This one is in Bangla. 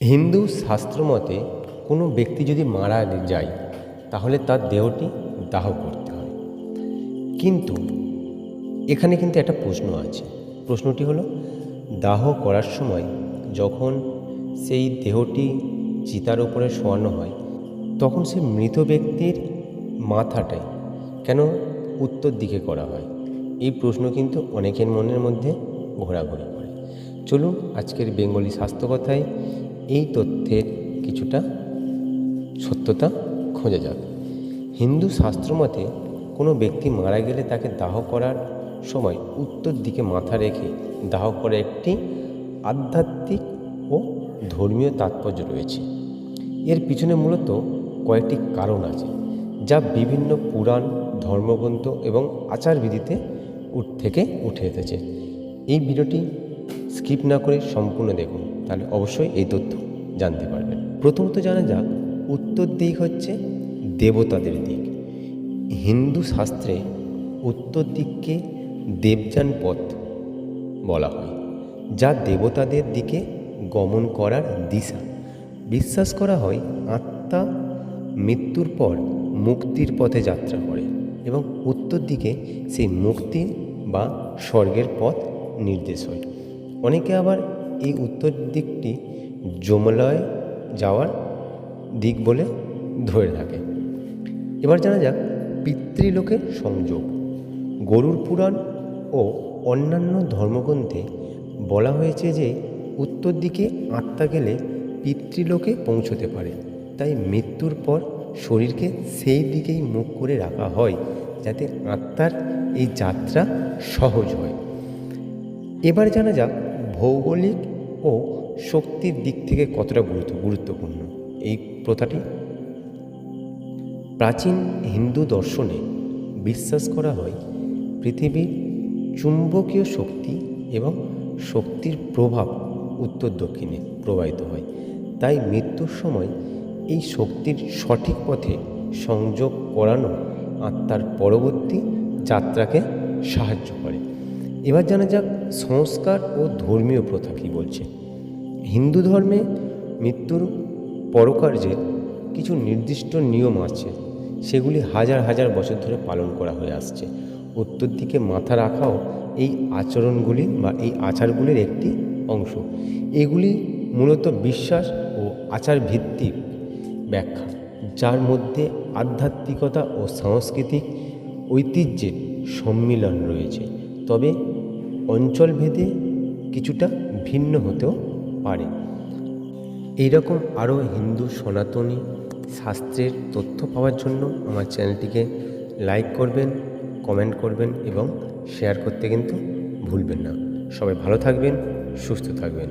হিন্দু শাস্ত্র মতে কোনো ব্যক্তি যদি মারা যায়, তাহলে তার দেহটি দাহ করতে হয়। কিন্তু এখানে কিন্তু একটা প্রশ্ন আছে। প্রশ্নটি হলো, দাহ করার সময় যখন সেই দেহটি চিতার উপরে শোয়ানো হয়, তখন সে মৃত ব্যক্তির মাথাটাই কেন উত্তর দিকে করা হয়? এই প্রশ্ন কিন্তু অনেকের মনের মধ্যে ঘোরাঘুরি করে। চলুন আজকের বেঙ্গলি স্বাস্থ্যকথায় এই তথ্যের কিছুটা সত্যতা খোঁজা যাক। হিন্দু শাস্ত্র মতে কোনো ব্যক্তি মারা গেলে তাকে দাহ করার সময় উত্তর দিকে মাথা রেখে দাহ করা একটি আধ্যাত্মিক ও ধর্মীয় তাৎপর্য রয়েছে। এর পিছনে মূলত কয়েকটি কারণ আছে, যা বিভিন্ন পুরাণ, ধর্মগ্রন্থ এবং আচারবিধিতে থেকে উঠে এসেছে। এই ভিডিওটি স্কিপ না করে সম্পূর্ণ দেখুন। তাহলে অবশ্যই এই তথ্য জানতে পারবেন। প্রথমত জানা যাক, উত্তর দিক হচ্ছে দেবতাদের দিক। হিন্দু শাস্ত্রে উত্তর দিককে দেবযান পথ বলা হয়, যা দেবতাদের দিকে গমন করার দিশা। বিশ্বাস করা হয়, আত্মা মৃত্যুর পর মুক্তির পথে যাত্রা করে এবং উত্তর দিকে সেই মুক্তি বা স্বর্গের পথ নির্দেশ হয়। অনেকে আবার এই উত্তর দিকটি যমলয় যাওয়ার দিক বলে ধরে থাকে। এবার জানা যাক, পিতৃলোকের সংযোগ। গরুর পুরাণ ও অন্যান্য ধর্মগ্রন্থে বলা হয়েছে যে, উত্তর দিকে আত্মা গেলে পিতৃলোকে পৌঁছতে পারে। তাই মৃত্যুর পর শরীরকে সেই দিকেই মুখ করে রাখা হয়, যাতে আত্মার এই যাত্রা সহজ হয়। এবার জানা যাক ভৌগোলিক ও শক্তির দিক থেকে কতটা গুরুত্ব, গুরুত্বপূর্ণ? এই প্রথাটি? প্রাচীন হিন্দু দর্শনে বিশ্বাস করা হয়, পৃথিবীর চুম্বকীয় শক্তি এবং শক্তির প্রভাব উত্তর দক্ষিণে প্রবাহিত হয়। তাই মৃত্যুর সময় এই শক্তির সঠিক পথে সংযোগ করানো আত্মার পরবর্তী যাত্রাকে সাহায্য করে। এবার জানা যাক সংস্কার ও ধর্মীয় প্রথা কী বলছে। হিন্দু ধর্মে মৃত্যুর পরকার্যের কিছু নির্দিষ্ট নিয়ম আছে, সেগুলি হাজার হাজার বছর ধরে পালন করা হয়ে আসছে। উত্তর দিকে মাথা রাখাও এই আচরণগুলি বা এই আচারগুলির একটি অংশ। এগুলি মূলত বিশ্বাস ও আচার ভিত্তিক ব্যাখ্যা, যার মধ্যে আধ্যাত্মিকতা ও সাংস্কৃতিক ঐতিহ্যের সম্মিলন রয়েছে। তবে অঞ্চলভেদে কিছুটা ভিন্ন হতেও পারে। এইরকম আরও হিন্দু সনাতনী শাস্ত্রের তথ্য পাওয়ার জন্য আমার চ্যানেলটিকে লাইক করবেন, কমেন্ট করবেন এবং শেয়ার করতে কিন্তু ভুলবেন না। সবাই ভালো থাকবেন, সুস্থ থাকবেন।